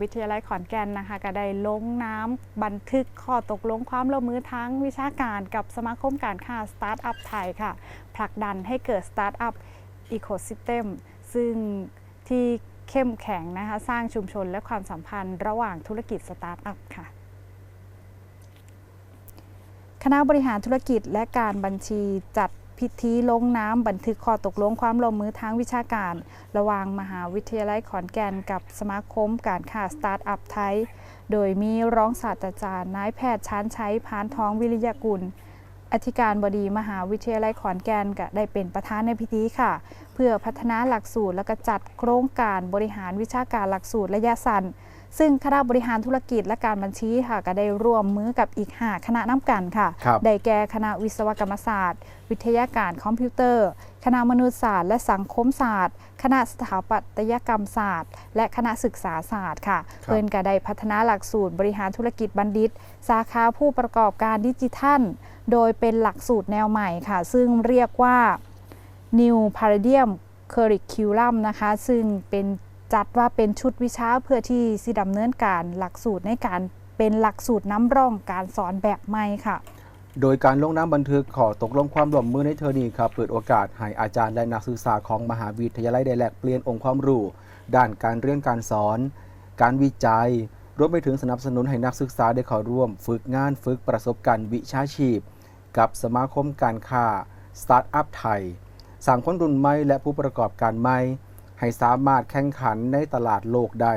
วิทยาลัยขอนแก่นนะคะก็ได้ลงน้ำบันทึกข้อตกลงความร่วมมือทั้งวิชาการกับสมาคมการค้าสตาร์ทอัพไทยค่ะผลักดันให้เกิดสตาร์ทอัพอีโคซิสเต็มซึ่งที่เข้มแข็งนะคะสร้างชุมชนและความสัมพันธ์ระหว่างธุรกิจสตาร์ทอัพค่ะคณะบริหารธุรกิจและการบัญชีจัด พิธีลงน้ำบันทึกข้อตกลงความร่วมมือทางวิชาการ ระหว่างมหาวิทยาลัยขอนแก่นกับสมาคมการค้าสตาร์ทอัพไทย โดยมีรองศาสตราจารย์นายแพทย์ชานชัยพานทองวิริยกุล อธิการบดีมหาวิทยาลัยขอนแก่นก็ได้เป็นประธานในพิธีค่ะ เพื่อพัฒนาหลักสูตรและก็จัดโครงการบริหารวิชาการหลักสูตรระยะสั้น ซึ่งคณะบริหารธุรกิจและการบัญชีค่ะก็ได้ร่วมมือกับอีก 5 คณะน้ำกันค่ะครับได้แก่คณะวิศวกรรมศาสตร์ วิทยาการคอมพิวเตอร์ คณะมนุษยศาสตร์และสังคมศาสตร์ คณะสถาปัตยกรรมศาสตร์ และคณะศึกษาศาสตร์ค่ะครับเพิ่นก็ได้พัฒนาหลักสูตรบริหารธุรกิจบัณฑิต สาขาผู้ประกอบการดิจิทัล โดยเป็นหลักสูตรแนวใหม่ค่ะ ซึ่งเรียกว่า New Paradigm Curriculum นะคะ ซึ่งเป็น จัดว่าเป็นชุดวิชาเพื่อที่สิดำเนินการหลักสูตรในการเป็นหลักสูตรน้ำร่องการสอนแบบใหม่ค่ะ โดยการลงน้ำบันทึกขอตกลงความร่วมมือในเทอร์นี้ครับเปิดโอกาสให้อาจารย์และนักศึกษาของมหาวิทยาลัยได้แลกเปลี่ยนองค์ความรู้ ด้านการเรียนการสอน การวิจัย รวมไปถึงสนับสนุนให้นักศึกษาได้เข้าร่วม ฝึกงานฝึกประสบการณ์วิชาชีพ กับสมาคมการค้าสตาร์ทอัพไทยสร้างคนรุ่นใหม่และผู้ประกอบการใหม่ ให้สามารถแข่งขันในตลาดโลกได้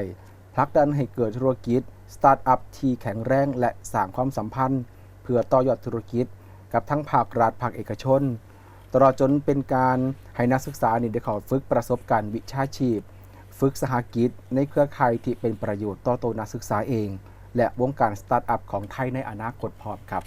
ผลักดันให้เกิดธุรกิจสตาร์ทอัพที่แข็งแรงและสร้างความสัมพันธ์ เพื่อต่อยอดธุรกิจ กับทั้งภาครัฐภาคเอกชน ตลอดจนเป็นการให้นักศึกษานี่ได้เขอฝึกประสบการณ์วิชาชีพ ฝึกสหกิจในเครือข่ายที่เป็นประโยชน์ต่อตัวนักศึกษาเอง และวงการสตาร์ทอัพของไทยในอนาคตพร้อมครับ